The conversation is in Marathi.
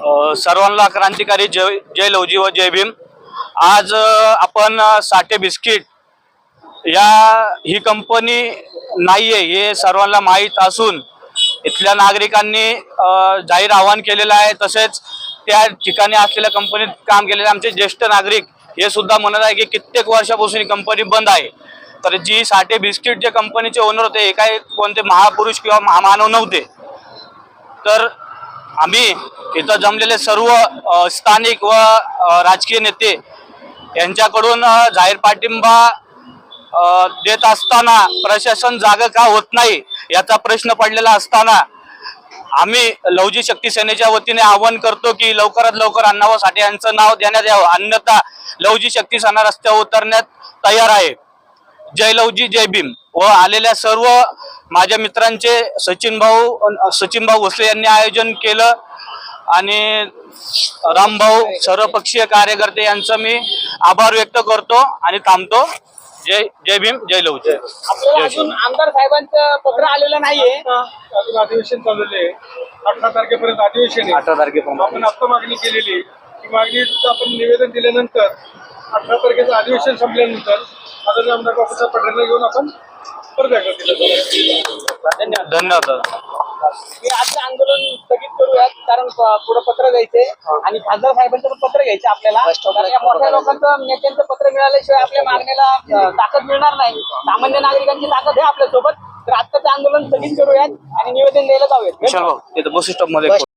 सर्वांना क्रांतिकारी जय जय लवजी व जय भीम. आज आपण साठे बिस्किट या ही कंपनी नाही आहे हे सर्वांना माहीत असून इथल्या नागरिकांनी जाहीर आवाहन केलेलं आहे. तसेच त्या ठिकाणी असलेल्या कंपनीत काम केलेले आमचे ज्येष्ठ नागरिक हे सुद्धा म्हणत आहे की कित्येक वर्षापासून ही कंपनी बंद आहे. तर जी साठे बिस्किट जे कंपनीचे ओनर होते हे काही कोणते महापुरुष किंवा महामानव नव्हते. तर आम्ही इथं जमलेले सर्व स्थानिक व राजकीय नेते यांच्याकडून जाहीर पाठिंबा देत असताना प्रशासन जागा का होत नाही याचा प्रश्न पडलेला असताना आम्ही लवजी शक्ती सेनेच्या वतीने आवाहन करतो की लवकरात लवकर अण्णाभाऊ साठे यांचं नाव देण्यात यावं. अन्यथा लवजी शक्ती सेना रस्त्यावर उतरण्यात तयार आहे. जय लवजी जय भीम व आलेल्या सर्व माझ्या मित्रांचे सचिन भाऊ सचिन भाऊ भोसले यांनी आयोजन केलं आणि रामभाऊ सर्वपक्षीय कार्यकर्ते यांचं मी आभार व्यक्त करतो आणि थांबतो. जय जय भीम जय आपल्याला जय अजून आमदार साहेबांचं पत्र आलेलं नाहीये. अजून अधिवेशन चाललेलं आहे. अठरा तारखेपर्यंत अधिवेशन आहे. अठरा तारखेपर्यंत आपण आता मागणी केलेली. ती मागणी आपण निवेदन दिल्यानंतर अठरा तारखेचं अधिवेशन संपल्यानंतर आदरणीय आमदार बापूसाहेब पटेलला घेऊन आपण धन्यवाद धन्यवाद दादा. मी आजचं आंदोलन स्थगित करूयात कारण पुढं पत्र द्यायचंय आणि खासदार साहेबांचं पण पत्र घ्यायचं आपल्याला. कारण या मोठ्या लोकांचं नेत्यांचं पत्र मिळाल्याशिवाय आपल्या मागणीला अं, ताकद मिळणार नाही. सामान्य नागरिकांची ताकद आहे आपल्यासोबत. तर आत्ताचं आंदोलन स्थगित करूयात आणि निवेदन द्यायला जाऊयात. बस स्टॉपमध्ये